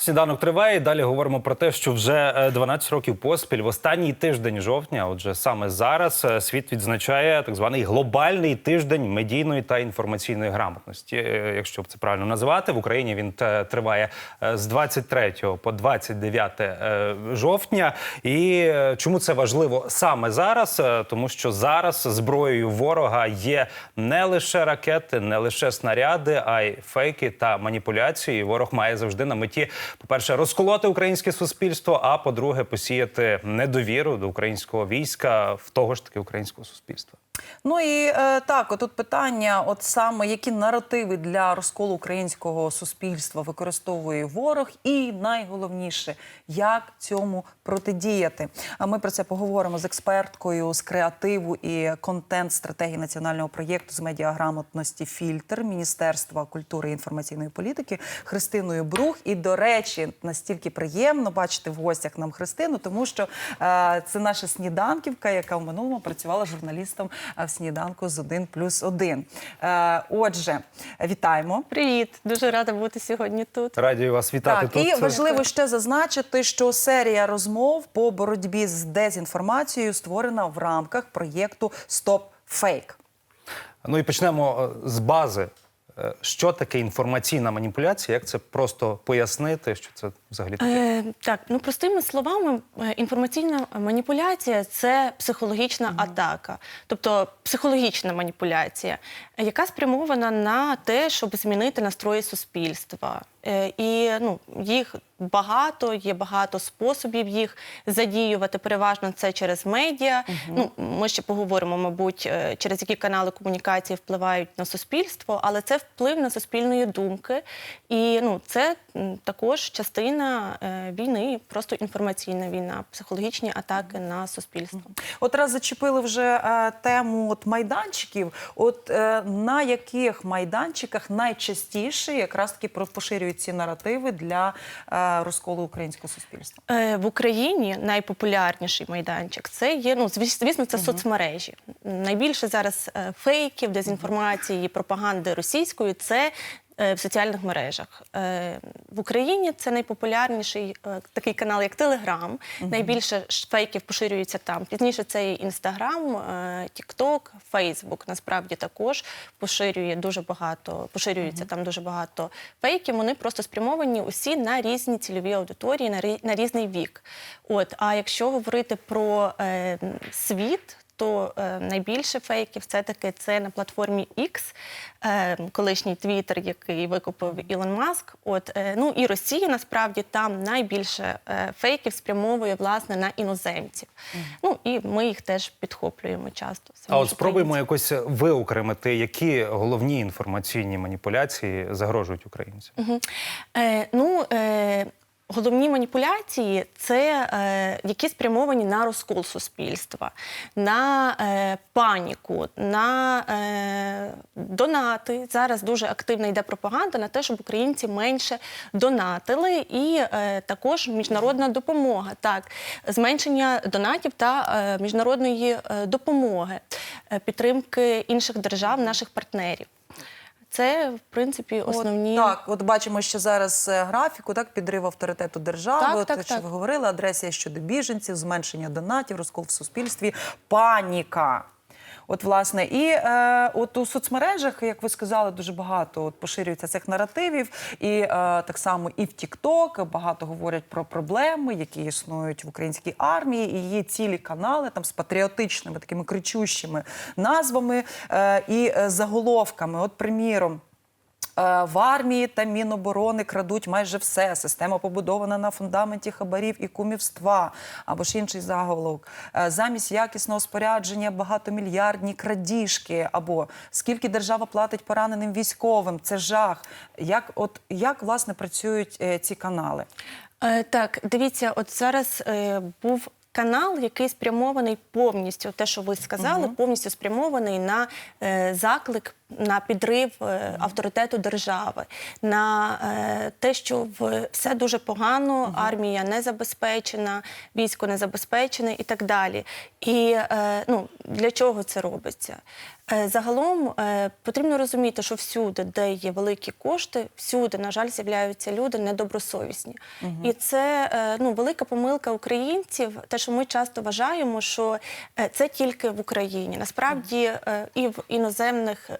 Сніданок триває. Далі говоримо про те, що вже е, 12 років поспіль в останній тиждень жовтня, отже, саме зараз е, світ відзначає так званий глобальний тиждень медійної та інформаційної грамотності. Е, Якщо це правильно називати, в Україні він триває е, з 23 по 29 е, жовтня. І е, чому це важливо саме зараз? Е, Тому що зараз зброєю ворога є не лише ракети, не лише снаряди, а й фейки та маніпуляції. Ворог має завжди на меті, по-перше, розколоти українське суспільство, а по-друге, посіяти недовіру до українського війська в того ж таки українського суспільства. Ну і е, так, отут питання: от саме які наративи для розколу українського суспільства використовує ворог, і найголовніше, як цьому протидіяти. А ми про це поговоримо з експерткою з креативу і контент стратегії національного проєкту з медіаграмотності Фільтр Міністерства культури і інформаційної політики Христиною Брух. І до речі, настільки приємно бачити в гостях нам Христину, тому що е, це наша сніданківка, яка в минулому працювала журналістом в сніданку з 1 плюс 1. Е, отже, вітаємо. Привіт, дуже рада бути сьогодні тут. Раді вас вітати Так, тут. і важливо ще зазначити, що серія розмов по боротьбі з дезінформацією створена в рамках проєкту Стоп Фейк. Ну і почнемо е, з бази. Е, Що таке інформаційна маніпуляція? Як це просто пояснити? Що це взагалі таке? Е, так, ну простими словами, е, інформаційна маніпуляція це психологічна атака, тобто психологічна маніпуляція, яка спрямована на те, щоб змінити настрої суспільства. Е, і ну, їх багато, є багато способів їх задіювати. Переважно це через медіа. Ну, ми ще поговоримо, мабуть, е, через які канали комунікації впливають на суспільство, але це вплив на суспільної думки. І ну, це також частина е, війни, просто інформаційна війна, психологічні атаки на суспільство. От раз зачепили вже е, тему от майданчиків. От е, на яких майданчиках найчастіше якраз таки про- поширюють ці наративи для е, розколу українського суспільства? Е, В Україні найпопулярніший майданчик це є, ну звіс- звісно, це соцмережі. Найбільше зараз е, фейків, дезінформації, пропаганди російською це в соціальних мережах. Е, В Україні це найпопулярніший е, такий канал, як Телеграм. Найбільше ж фейків поширюється там. Пізніше це і Інстаграм, Тікток, Фейсбук. Насправді також поширює дуже багато, поширюється там дуже багато фейків. Вони просто спрямовані усі на різні цільові аудиторії, на, різний вік. От, а якщо говорити про е, світ. То е, найбільше фейків все-таки це на платформі X, е, колишній Твіттер, який викупив Ілон Маск. От е, ну і Росія насправді там найбільше фейків спрямовує власне на іноземців. Ну і ми їх теж підхоплюємо часто. А от спробуємо якось виокремити, які головні інформаційні маніпуляції загрожують українцям. Е, ну, е, головні маніпуляції це е, які спрямовані на розкол суспільства, на е, паніку, на е, донати. Зараз дуже активно йде пропаганда на те, щоб українці менше донатили, і е, також міжнародна допомога. Так, зменшення донатів та е, міжнародної е, допомоги, е, підтримки інших держав, наших партнерів. Це, в принципі, основні. От, так, от бачимо, що зараз е, графіку так підрив авторитету держави. Так, от, так, що так. ви говорили, адресія щодо біженців, зменшення донатів, розкол в суспільстві, паніка. От, власне, і е, от у соцмережах, як ви сказали, дуже багато от, поширюється цих наративів, і е, так само і в Тікток багато говорять про проблеми, які існують в українській армії, і є цілі канали там з патріотичними такими кричущими назвами е, і е, заголовками. От, приміром. Е, В армії та Міноборони крадуть майже все. Система побудована на фундаменті хабарів і кумівства. Або ж інший заголовок. Е, Замість якісного спорядження багатомільярдні крадіжки. Або скільки держава платить пораненим військовим. Це жах. Як, от, як власне працюють е, ці канали? Так, дивіться, от зараз е, був канал, який спрямований повністю, те, що ви сказали, повністю спрямований на е, заклик на підрив е, авторитету держави, на е, те, що все дуже погано, армія не забезпечена, військо не забезпечене і так далі. І е, ну, для чого це робиться? Загалом потрібно розуміти, що всюди, де є великі кошти, всюди, на жаль, з'являються люди недобросовісні. І це ну, велика помилка українців, те, що ми часто вважаємо, що це тільки в Україні. Насправді е, і в іноземних,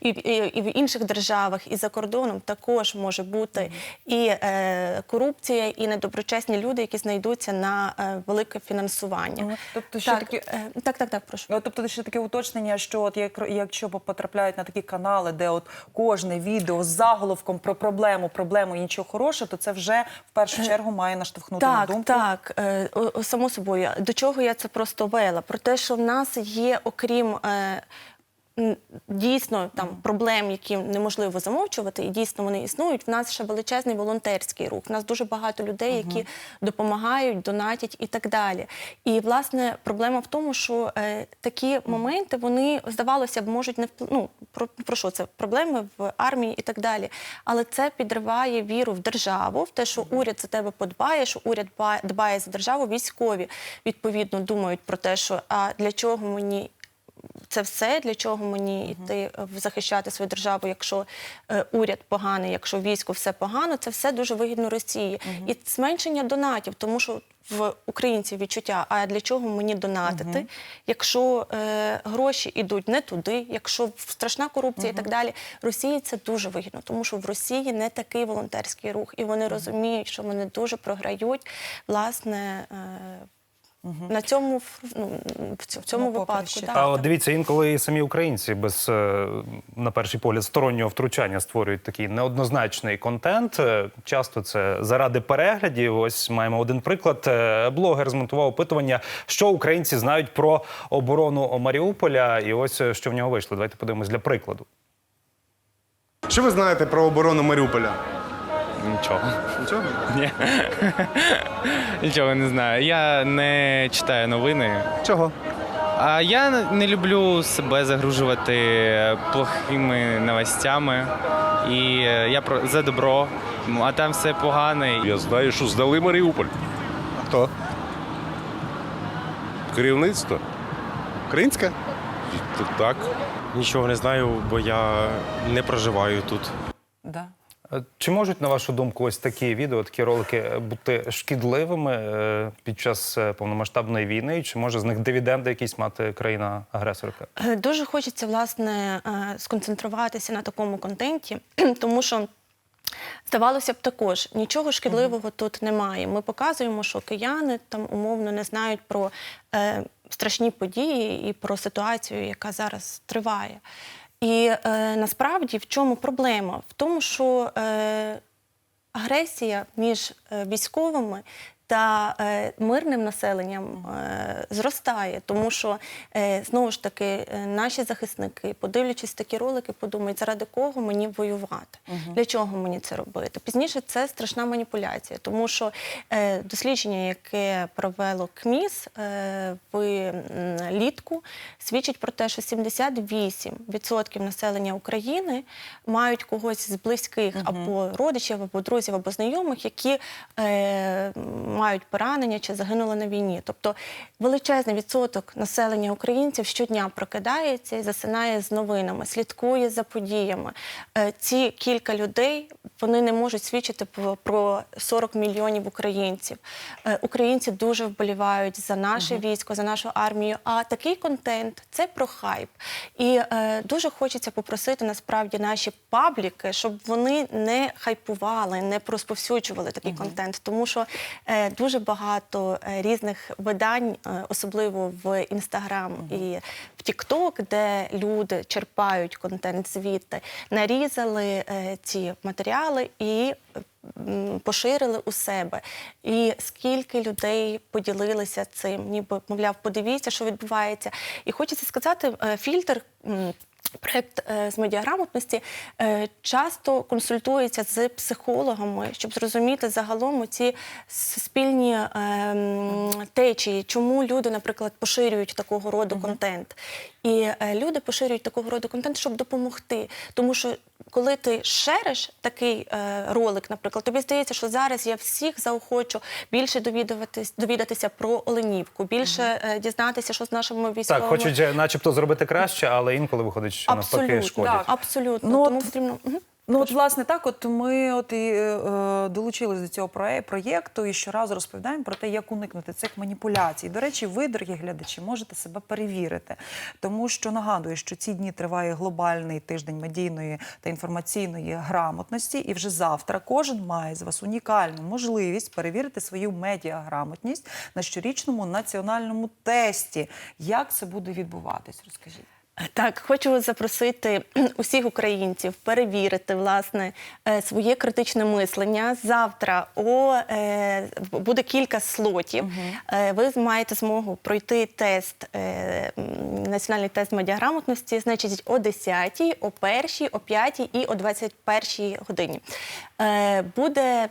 і, і, і в інших державах, і за кордоном також може бути і е, корупція, і недоброчесні люди, які знайдуться на е, велике фінансування. Тобто ще так, такі- е, так, так, так, прошу. Тобто ще таке уточнення, що от як, якщо потрапляють на такі канали, де от кожне відео з заголовком про проблему, проблему і нічого хорошого, то це вже в першу чергу має наштовхнути на думку. так, о, само собою. До чого я це просто вела? Про те, що в нас є, окрім дійсно там проблем, які неможливо замовчувати, і дійсно вони існують. В нас ще величезний волонтерський рух. В нас дуже багато людей, які допомагають, донатять і так далі. І власне проблема в тому, що е, такі моменти вони здавалося б можуть не впли... ну, про, про що це проблеми в армії і так далі. Але це підриває віру в державу, в те, що уряд за тебе подбає, що уряд ба- дбає за державу. Військові відповідно думають про те, що а для чого мені це все, для чого мені йти е, захищати свою державу, якщо е, уряд поганий, якщо військо все погано, це все дуже вигідно Росії. І зменшення донатів, тому що в українців відчуття, а для чого мені донатити, якщо е, гроші йдуть не туди, якщо страшна корупція і так далі. Росії це дуже вигідно, тому що в Росії не такий волонтерський рух, і вони розуміють, що вони дуже програють власне. Е, На цьому ну, в цьому Ну, випадку так, А от дивіться, інколи і самі українці без е, на перший погляд стороннього втручання створюють такий неоднозначний контент. Е, Часто це заради переглядів. Ось маємо один приклад. Е, Блогер змонтував опитування, що українці знають про оборону Маріуполя, і ось що в нього вийшло. Давайте подивимось для прикладу. Що ви знаєте про оборону Маріуполя? Нічого. Нічого? Ні. Нічого не знаю. Я не читаю новини. Чого? А я не люблю себе загружувати плохими новостями. І е, я про за добро, а там все погане. Я знаю, що здали Маріуполь. Хто? Керівництво. Українська? Т- Так. Нічого не знаю, бо я не проживаю тут. Чи можуть, на вашу думку, ось такі відео, такі ролики е, бути шкідливими е, під час е, повномасштабної війни? Чи може з них дивіденди якісь мати країна-агресорка? Дуже хочеться власне сконцентруватися на такому контенті, тому що. Здавалося б, також нічого шкідливого тут немає. Ми показуємо, що кияни там умовно не знають про е, страшні події і про ситуацію, яка зараз триває. І е, насправді в чому проблема? В тому, що е, агресія між е, військовими та е, мирним населенням е, зростає, тому що е, знову ж таки е, наші захисники, подивлячись такі ролики, подумають, заради кого мені воювати, для чого мені це робити. Пізніше це страшна маніпуляція, тому що е, дослідження, яке провело КМІС е, в літку, свідчить про те, що 78% населення України мають когось з близьких або родичів, або друзів, або знайомих, які е, мають поранення чи загинули на війні. Тобто величезний відсоток населення українців щодня прокидається і засинає з новинами, слідкує за подіями. Е, ці кілька людей вони не можуть свідчити про- про 40 мільйонів українців. Е, Українці дуже вболівають за наше військо, за нашу армію. А такий контент це про хайп. І е, дуже хочеться попросити насправді наші пабліки, щоб вони не хайпували, не розповсюджували такий контент, тому що дуже багато е, різних видань, е, особливо в інстаграм і в Тікток, де люди черпають контент звідти, нарізали е, ці матеріали і поширили у себе. І скільки людей поділилися цим, ніби мовляв, подивіться, що відбувається. І хочеться сказати, фільтр. Проєкт е, з медіаграмотності е, часто консультується з психологами, щоб зрозуміти загалом ці спільні е, течії, чому люди, наприклад, поширюють такого роду контент. І люди поширюють такого роду контент, щоб допомогти. Тому що коли ти шериш такий ролик, наприклад, тобі здається, що зараз я всіх заохочу більше довідуватись, довідатися про Оленівку, більше дізнатися, що з нашими Так, хочуть, начебто, зробити краще, але інколи виходить, що навпаки Абсолютно, шкодять. так, абсолютно. Ну, Тому от- потрібно. Ну, от, власне, так, от ми от і е, долучились до цього проєкту і щоразу розповідаємо про те, як уникнути цих маніпуляцій. До речі, ви, дорогі глядачі, можете себе перевірити, тому що нагадую, що ці дні триває глобальний тиждень медійної та інформаційної грамотності, і вже завтра кожен має з вас унікальну можливість перевірити свою медіаграмотність на щорічному національному тесті. Як це буде відбуватись? Розкажіть. Так, хочу запросити усіх українців перевірити власне е, своє критичне мислення. Завтра о, е, буде кілька слотів. Е, Ви маєте змогу пройти тест, національний тест медіаграмотності, значить, о 10, о 1, о 5 і о 21 годині. Буде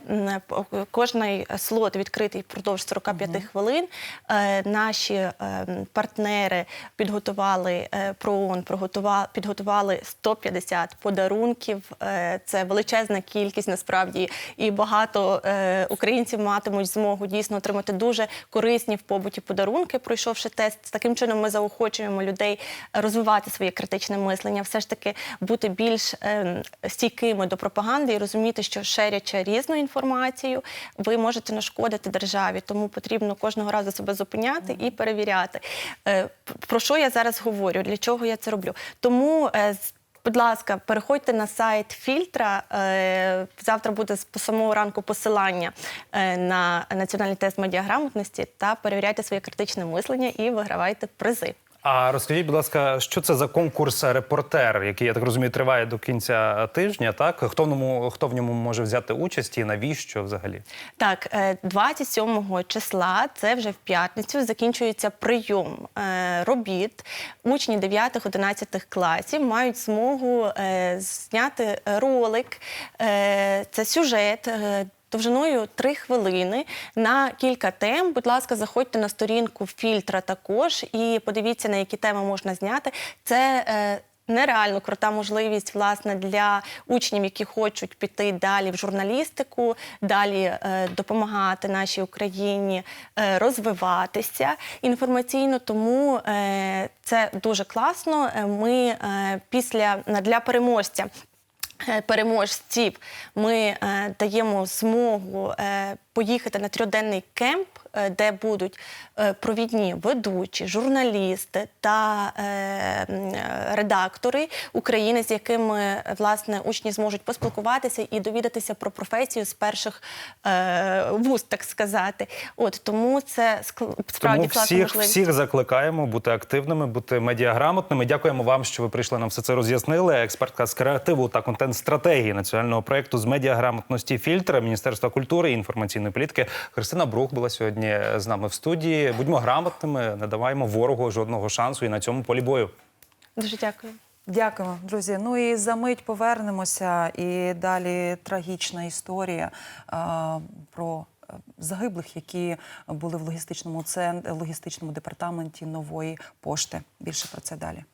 кожний слот відкритий впродовж 45 хвилин. Е, Наші е, партнери підготували про ООН, підготували 150 подарунків. Е, Це величезна кількість насправді, і багато е, українців матимуть змогу дійсно отримати дуже корисні в побуті подарунки, пройшовши тест. Таким чином ми заохочуємо людей розвивати своє критичне мислення, все ж таки бути більш е, стійкими до пропаганди і розуміти, що шерячи різну інформацію, ви можете нашкодити державі. Тому потрібно кожного разу себе зупиняти і перевіряти. Про що я зараз говорю? Для чого я це роблю? Тому. е, Будь ласка, переходьте на сайт фільтра. Е, Завтра буде з самого ранку посилання е, на національний тест медіаграмотності та перевіряйте своє критичне мислення і вигравайте призи. А розкажіть, будь ласка, що це за конкурс репортер, який я так розумію, триває до кінця тижня? Так хто в ньому хто в ньому може взяти участь і навіщо взагалі? Так, е, 27 числа, це вже в п'ятницю, закінчується прийом е, робіт. Учні 9-11 класів мають змогу е, зняти ролик. Е, Це сюжет. Довжиною 3 хвилини на кілька тем. Будь ласка, заходьте на сторінку фільтра також і подивіться, на які теми можна зняти. Це е, нереально крута можливість власне для учнів, які хочуть піти далі в журналістику, далі е, допомагати нашій Україні е, розвиватися інформаційно. Тому е, це дуже класно. Е, Ми е, після для переможця. Е, Переможців. Ми е, даємо змогу е, поїхати на трьоденний кемп, де будуть е, провідні ведучі, журналісти та е, е, редактори України, з якими е, власне учні зможуть поспілкуватися і довідатися про професію з перших е, вуст, так сказати. От тому це справді класна всіх, можливість. всіх закликаємо бути активними, бути медіаграмотними. Дякуємо вам, що ви прийшли нам все це роз'яснили. Експертка з креативу та контент-стратегії національного проєкту з медіаграмотності фільтра Міністерства культури і інформаційної політики Христина Брух була сьогодні з нами в студії. Будьмо грамотними, не даваємо ворогу жодного шансу і на цьому полі бою. Дуже дякую. Дякуємо, друзі. Ну і за мить повернемося. І далі трагічна історія а, про е, загиблих, які були в логістичному центрі, логістичному департаменті нової пошти. Більше про це далі.